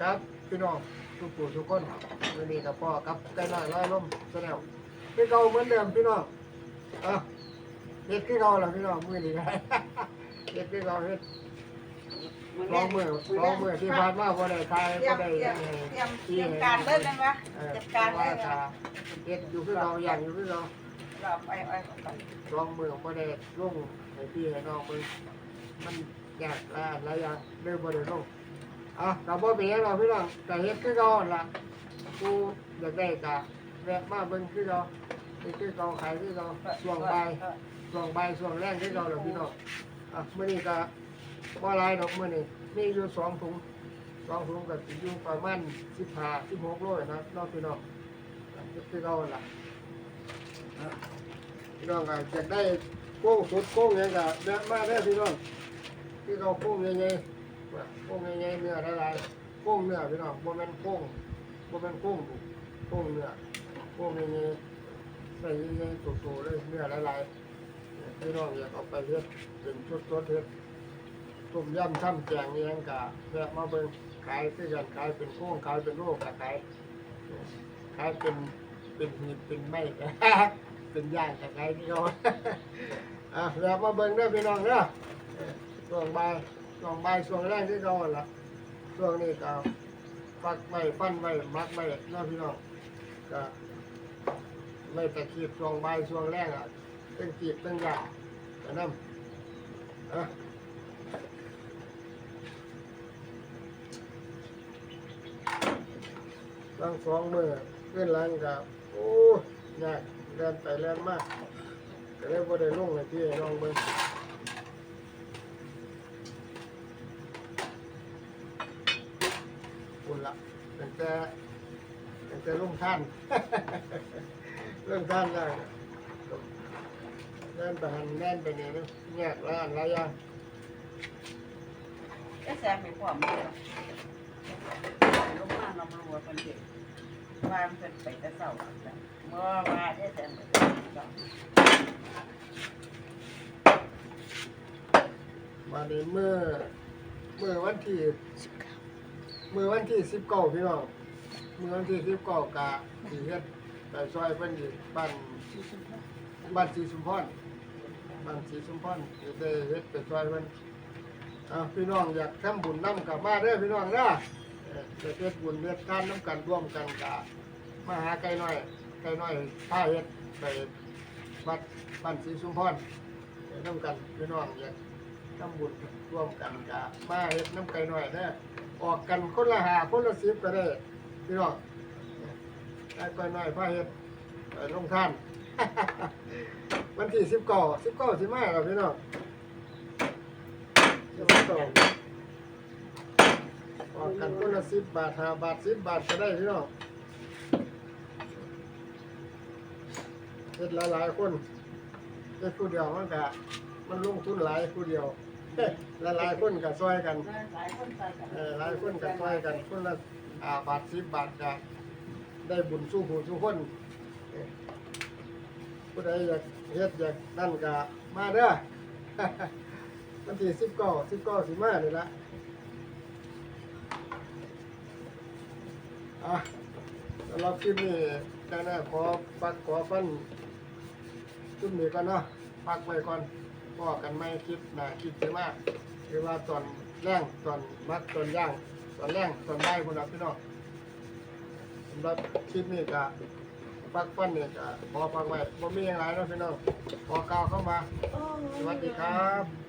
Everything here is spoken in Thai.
ครับ พี่น้องทุกผู้ทุกคนวันนี้กับพ่อครับใกล้น้อยร้อยลมแสดงคือเก่าเหมือนเดิมพี่น้องอะเฮ็ดคือเก่าล่ะพี่น้องมื้อนี้ก็เฮ็ดคือเก่าเฮ็ดลองมือลองมือที่ผ่านมาบ่ได้ทายเตรียบ่มได้เตรียมเอ่อเตรียมเตรียมการเล่นนะวะเอ่อจัดการเลยว่าจะเฮ็ดอยู่คือเก่าอย่างอยู่คือเก่า เราไปไปไปลองมือบ่ได้ลงให้พี่ให้น้องมึงมันยากหลายอันหลายอย่างเลยบ่ได้ลง อะก็บ่เป็นหยังหรอกพี่น้องก็เฮ็ดคือเก่าล่ะกูอยากได้ก็แวะมาเบิ่งคือเก่าเฮ็ดคือเก่าขายคือเก่าช่วงใบ่ายช่วงใบ่ายช่วงแรงคือเก่าแล้วพี่น้องอะมื้อนี้ก็บ่หลายดอกมื้อนี้มีอยู่สองถุงสองถุงก็สิอยู่ประมาณ15 16โลนะน้องพี่น้องเฮ็ดคือเก่าล่ะพี่น้องก็อยากได้โค้งสุดโค้งหยังก็เดินมาได้พี่น้องที่เขาโค้งใหญ่ๆว่า โค้งใหญ่ๆเนื้อหลายๆโค้งเนื้อพี่น้องบ่แม่นโค้งบ่แม่นโค้งดุโค้งเนื้อโค้งใหญ่ๆใส่ใหญ่ๆโตๆเลยเนื้อหลายๆพี่น้องอยากเอาไปเฮ็ดเป็นชุดๆเฮ็ดต้มยำช่ำแกงอิหยังก็แวะมาเบิ่งขายคือกันขายเป็นโค้งขายเป็นโลกขายขายเป็นเป็นหีบเป็นไม้เป็นย่างจากไหนพี่น้องอะเดี๋ยวมาเบิ่งเด้อพี่น้องเด้อเออช่วงบ่าย ช่วงบ่ายช่วงแรกที่เขาละช่วงนี้ก็ฟักไว้ปั้นไว้มักไว้นาะพี่น้องก็ไม่ตะขีบช่วงบ่ายช่วงแรกอะตั้งขีบตั้งยางก็นำอะตั้งสองมือขึ้นหลังกับโอ้ยากเดินไปเดินมาก็เลยบ่ได้ลงเลยพี่น้องเบิ่งคุน ละตั้งแต่ตั้งแต่ลงท่านเริ่มท่านแล้วเดินไปหันแน่นไปนี่นะแยกร้านหลายอย่างเอ๊ะแซมไปพร้อมเลยลงมาเรามาวัวคนเด็กว่ามันเป็นไปแต่เศร้าเมื่อว่าเอ๊ะแซมไปเศร้ามาในเมื่อเมื่อวันที่เมื่อวันที่สิบเก้าพี่น้องเมื่อวันที่สิบเก้ากะสีเฮ็ดไปซอยเพิ่นอยู่บ้านบ้านสีสุมพรบ้านสีสุมพรสิได้เฮ็ดไปซอยเพิ่นอ่าพี่น้องอยากทำบุญนํกับมาเด้อพี่น้องเด้อเออไปเฮ็ดบุญเฮ็ดทานนํกันร่วมกันกะมาหาไก่น้อยไก่น้อยพาเฮ็ดไปวัดบ้านสีสุมพรไปนํกันพี่น้องอยากทำบุญร่วมกันกะมาเฮ็ดน้ำไก่หน่อยเด้อ ออกกันคนละหาคนละสิบก็ได้พี่น้องได้ไก่หน่อยพาเฮ็ดลงท่าน วันที่สิบเก้าสิบเก้าสิมาแล้วพี่น้องสิบเก้าออกกันคนละสิบบาทห้าบาทสิบบาทก็ได้พี่น้องเฮ็ดหลายๆคนเฮ็ดผู้เดียวมันกะมันลงทุนหลายผู้เดียว หลายๆคนก็ช่วยกันหลายคนไปกันเออหลายคนก็ช่วยกันคนละอ่าบาทสิบบาทก็ได้บุญสู้ผู้สู้คนเออผู้ใดอยากเฮ็ดอยากนั่นก็มาเด้อ วันที่สิบเก้าสิบเก้าสิมานี่ละอะสำหรับคลิปนี้แต่น่าขอปักขอฟันคลิปนี้ก่อนเนาะพักไว้ก่อน พ่อกันไม่คลิปหน้าคลิปเยอะมากหรือว่าตอนแรงตอนมัดตอนย่างตอนแรงตอนได้คนละพี่น้องสำหรับคลิปนี้ก็ปักปั้นเนี่ยก็พอปักไว้บ่มีอย่างไรเนาะพี่น้องพอกล่าวเข้ามา สวัสดีครับ